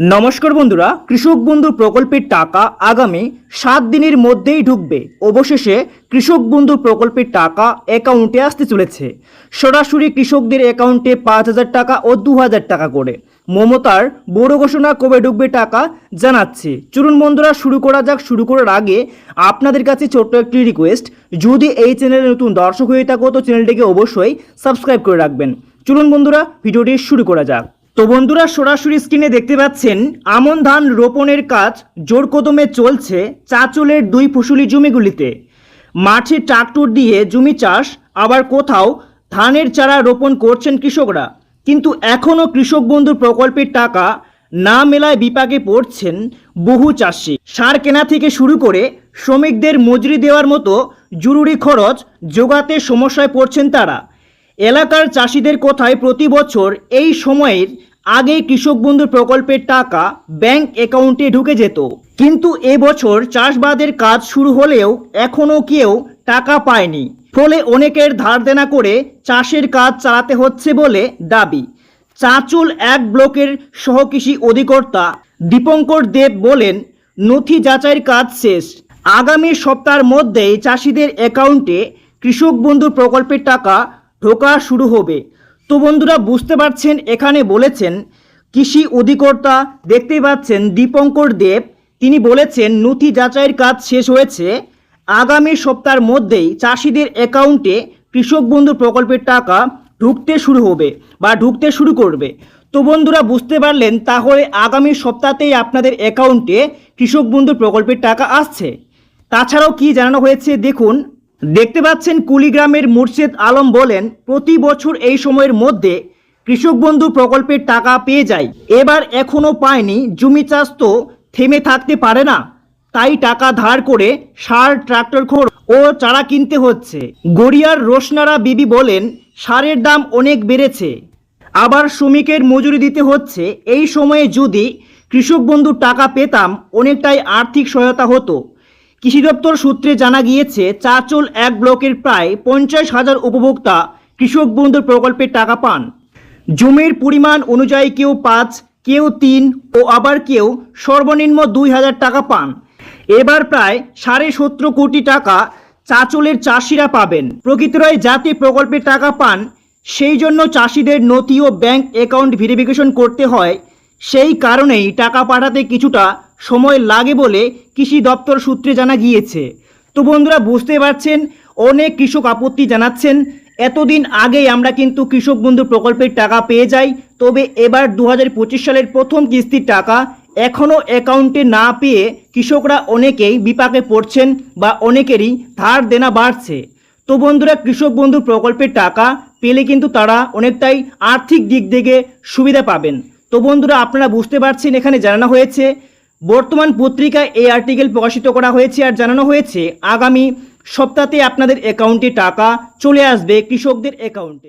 নমস্কার বন্ধুরা, কৃষক বন্ধু প্রকল্পের টাকা আগামী সাত দিনের মধ্যেই ঢুকবে। অবশেষে কৃষক বন্ধু প্রকল্পের টাকা অ্যাকাউন্টে আসতে চলেছে। সরাসরি কৃষকদের অ্যাকাউন্টে পাঁচ হাজার টাকা ও দু হাজার টাকা করে। মমতার বড় ঘোষণা কবে ঢুকবে টাকা জানাচ্ছে। চলুন বন্ধুরা, শুরু করা যাক। শুরু করার আগে আপনাদের কাছে ছোট্ট একটি রিকোয়েস্ট যদি এই চ্যানেলে নতুন দর্শক হয়ে থাকো, তো চ্যানেলটিকে অবশ্যই সাবস্ক্রাইব করে রাখবেন। চলুন বন্ধুরা, ভিডিওটি শুরু করা যাক। তো বন্ধুরা সরাসরি স্ক্রিনে দেখতে পাচ্ছেন, আমন ধান রোপণের কাজ জোর কদমে চলছে চাচলের দুই ফসলি জমিগুলিতে। মাঠে ট্রাক্টর দিয়ে জমি চাষ, আবার কোথাও ধানের চারা রোপণ করছেন কৃষকরা। কিন্তু এখনও কৃষক বন্ধু প্রকল্পের টাকা না মেলায় বিপাকে পড়ছেন বহু চাষি। সার কেনা থেকে শুরু করে শ্রমিকদের মজুরি দেওয়ার মতো জরুরি খরচ যোগাতে সমস্যায় পড়ছেন তারা। এলাকার চাষিদের কথায় প্রতি বছর এই সময়ের আগে কৃষক বন্ধু প্রকল্পের টাকা ব্যাংক অ্যাকাউন্টে ঢুকে যেত। কিন্তু এবছর চাষবাদের কাজ শুরু হলেও এখনও কেউ টাকা পায়নি। ফলে অনেকের ধার দেনা করে চাষের কাজ চালাতে হচ্ছে বলে দাবি। চাঁচুল এক ব্লকের সহকৃষি অধিকর্তা দীপঙ্কর দেব বলেন, নথি যাচাইয়ের কাজ শেষ। আগামী সপ্তাহের মধ্যেই চাষিদের অ্যাকাউন্টে কৃষক বন্ধু প্রকল্পের টাকা ঢোকা শুরু হবে। তো বন্ধুরা বুঝতে পারছেন, এখানে বলেছেন, কৃষি অধিকর্তা দেখতেই পাচ্ছেন দীপঙ্কর দেব। তিনি বলেছেন, নথি যাচাইয়ের কাজ শেষ হয়েছে। আগামী সপ্তাহের মধ্যেই চাষিদের অ্যাকাউন্টে কৃষক বন্ধু প্রকল্পের টাকা ঢুকতে শুরু হবে বা ঢুকতে শুরু করবে। তো বন্ধুরা, বুঝতে পারলেন, তাহলে আগামী সপ্তাহতেই আপনাদের অ্যাকাউন্টে কৃষক বন্ধু প্রকল্পের টাকা আসছে। তাছাড়াও কি জানানো হয়েছে, দেখুন। দেখতে পাচ্ছেন কুলিগ্রামের মুর্শেদ আলম বলেন, প্রতি বছর এই সময়ের মধ্যে কৃষক বন্ধু প্রকল্পের টাকা পেয়ে যায়। এবার এখনও পায়নি, জমি চাষ তো থেমে থাকতে পারে না। তাই টাকা ধার করে সার, ট্রাক্টর খোর ও চারা কিনতে হচ্ছে। গড়িয়ার রোশনারা বিবি বলেন, সারের দাম অনেক বেড়েছে। আবার শ্রমিকের মজুরি দিতে হচ্ছে। এই সময়ে যদি কৃষক বন্ধুর টাকা পেতাম, অনেকটাই আর্থিক সহায়তা হতো। কৃষি দপ্তর সূত্রে জানা গিয়েছে চাচল এক ব্লকের প্রায় পঞ্চাশ হাজার উপভোক্তা কৃষক বন্ধু প্রকল্পের টাকা পান। জমির পরিমাণ অনুযায়ী কেউ পাঁচ, কেউ তিন ও আবার কেউ সর্বনিম্ন দুই হাজার টাকা পান। এবার প্রায় সাড়ে সতেরো কোটি টাকা চাচলের চাষিরা পাবেন। প্রকৃতরাই জাতি প্রকল্পের টাকা পান, সেই জন্য চাষিদের নথি ও ব্যাংক অ্যাকাউন্ট ভেরিফিকেশন করতে হয়। সেই কারণেই টাকা পাঠাতে কিছুটা সময় লাগে বলে কৃষি দপ্তর সূত্রে জানা গিয়েছে। তো বন্ধুরা, বুঝতে পারছেন, অনেক কৃষক আপত্তি জানাচ্ছেন, এতদিন আগেই আমরা কিন্তু কৃষক বন্ধু প্রকল্পের টাকা পেয়ে যাই, তবে এবার দু হাজার পঁচিশ সালের প্রথম কিস্তির টাকা এখনও অ্যাকাউন্টে না পেয়ে কৃষকরা অনেকেই বিপাকে পড়ছেন বা অনেকেরই ধার দেনা বাড়ছে। তো বন্ধুরা, কৃষক বন্ধু প্রকল্পের টাকা পেলে কিন্তু তারা অনেকটাই আর্থিক দিক থেকে সুবিধা পাবেন। তো বন্ধুরা, আপনারা বুঝতে পারছেন, এখানে জানানো হয়েছে বর্তমান পত্রিকায় এই আর্টিকেল প্রকাশিত করা হয়েছে আর জানানো হয়েছে, আগামী সপ্তাহে আপনাদের অ্যাকাউন্টে টাকা চলে আসবে কৃষকদের অ্যাকাউন্টে